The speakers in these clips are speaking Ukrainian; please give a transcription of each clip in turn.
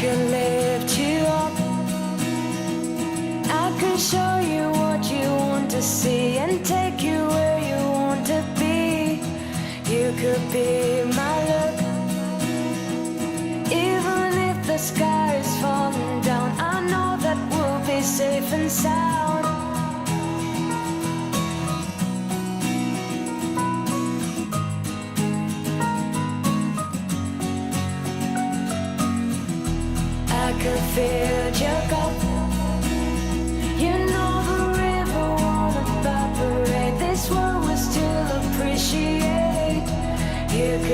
can make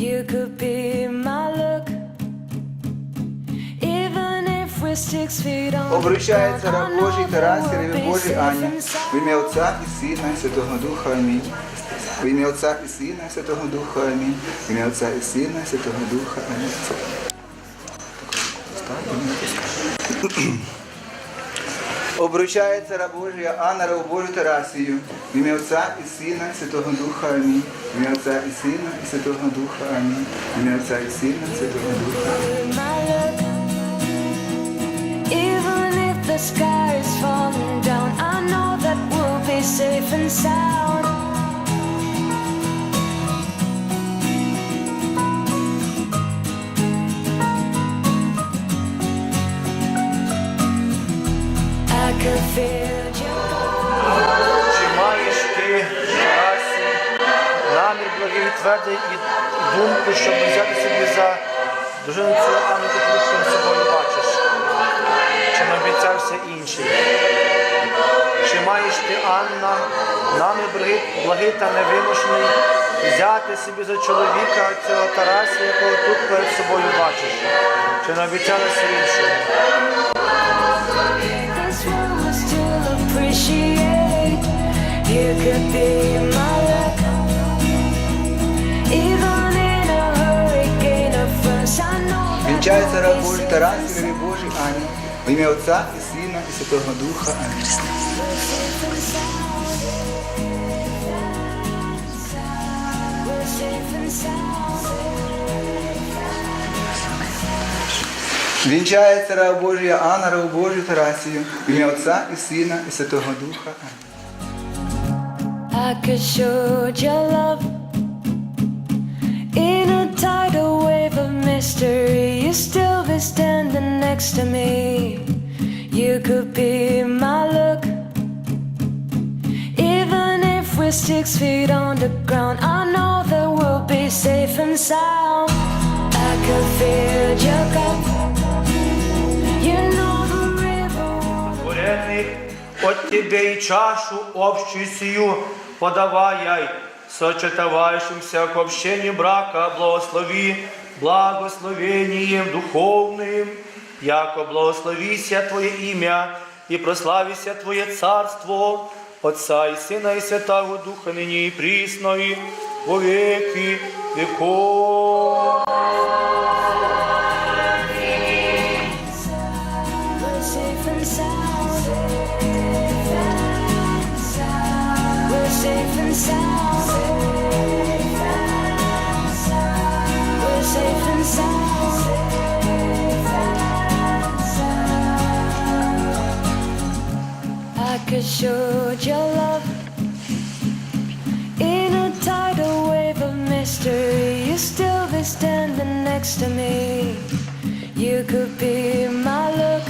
You could be my look. Even if we're six feet on Обручається раб Божий Тарас, Сергій Божий Аня, в ім'я Отця і Сина, і Святого Духа. Амінь. В ім'я Отця і Сина, і Святого Духа. Амінь. В ім'я Отця і Сина, і Святого Духа. Амінь. Обручається раб Божий Анна раб Божу Тарасію. В ім'я Отця і Сина, і Святого Духа. Амінь. В ім'я Отця і Сина, і Святого Духа. Амінь. В ім'я Отця і Сина, і Святого Духа. Амінь. Even if the sky is falling down, I know that we'll be safe and sound. Благий і думку, щоб взяти собі за дружину цю Анну Капличку з собою бачиш? Чи не обіцявся інший? Чи маєш ти, Анна, намір благий, та невимушений взяти собі за чоловіка цього Тараса, якого тут перед собою бачиш? Чи не still appreciate. You could be my we'll раб Божий Тарас, and Божий Аня. В ім'я Отця і Сина, і Святого Духа. Амінь. Вінчається раб Божий Анна, раб Божий Тарасію. В ім'я Отця і Сина, і Святого Духа. Амінь. I could show your love in a tidal wave of mystery. You still be standing next to me. You could be my look. Even if we're six feet on the ground, I know that we'll be safe and sound. I could feel your cup. You know the river won't Творенный от Тебе и чашу общую сию подавай, сочетовающимся к общению брака, благослови благословением духовным, яко благословися Твое имя и прославися Твое царство, Отца и Сына и Святого Духа, ныне и присно и во веки веков. I could show your love in a tidal wave of mystery. You still be standing next to me. You could be my look.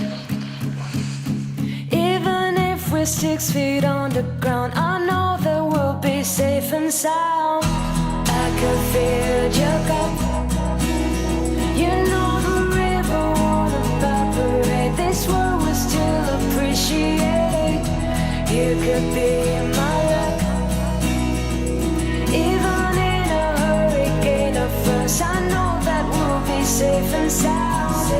Even if we're six feet on the ground, I know that we'll be safe and sound. I could feel your. safe and sound.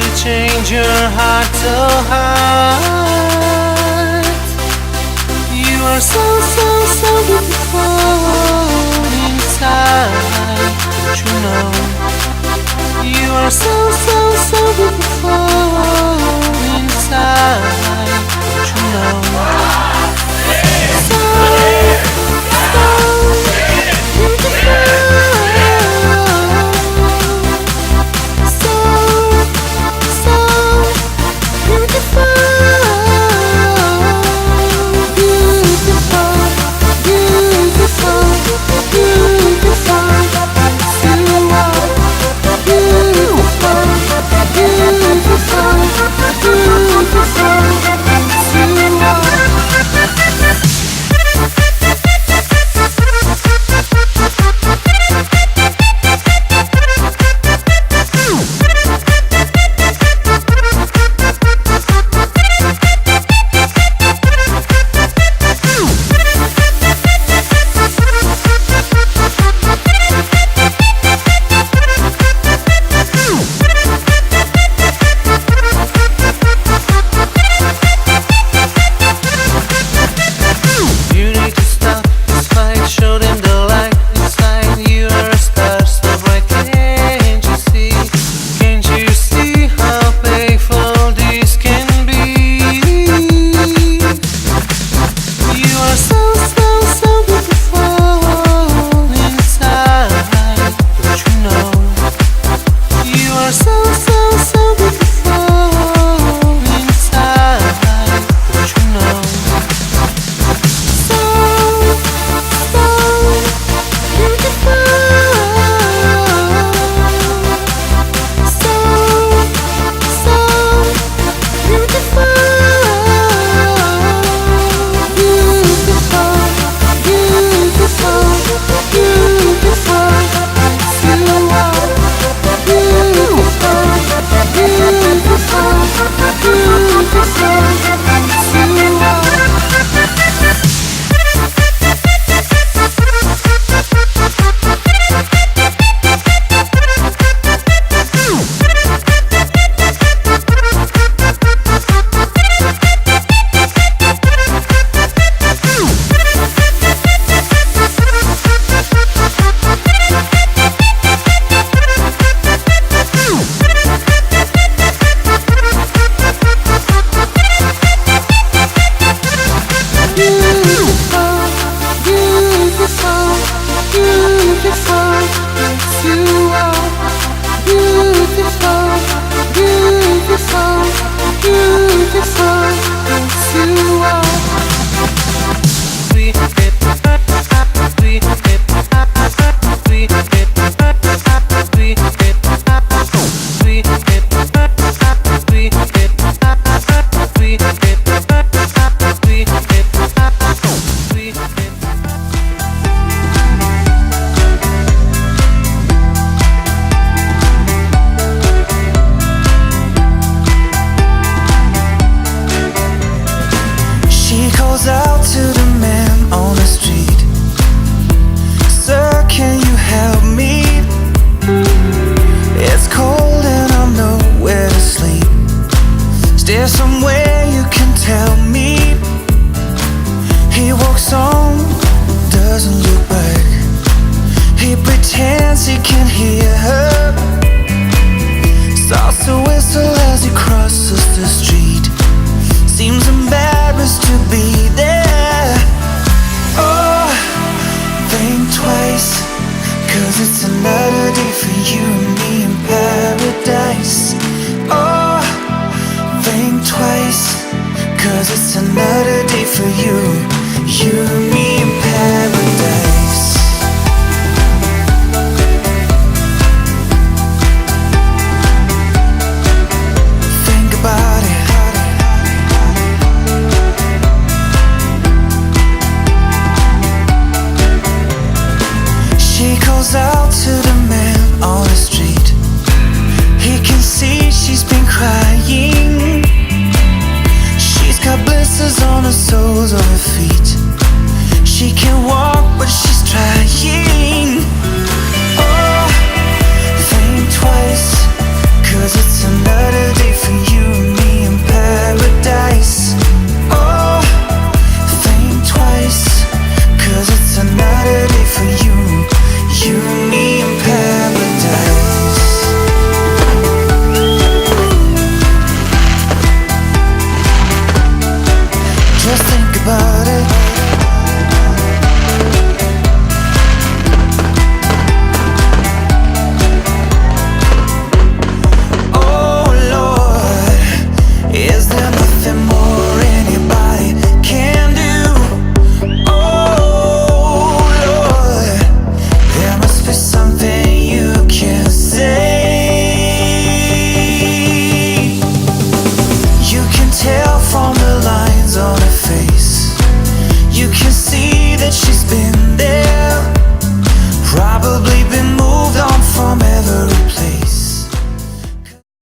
change your heart to heart. You are so, so, so beautiful inside, don't you know? You are so, so, so beautiful. hear her. Starts to whistle as he crosses the street.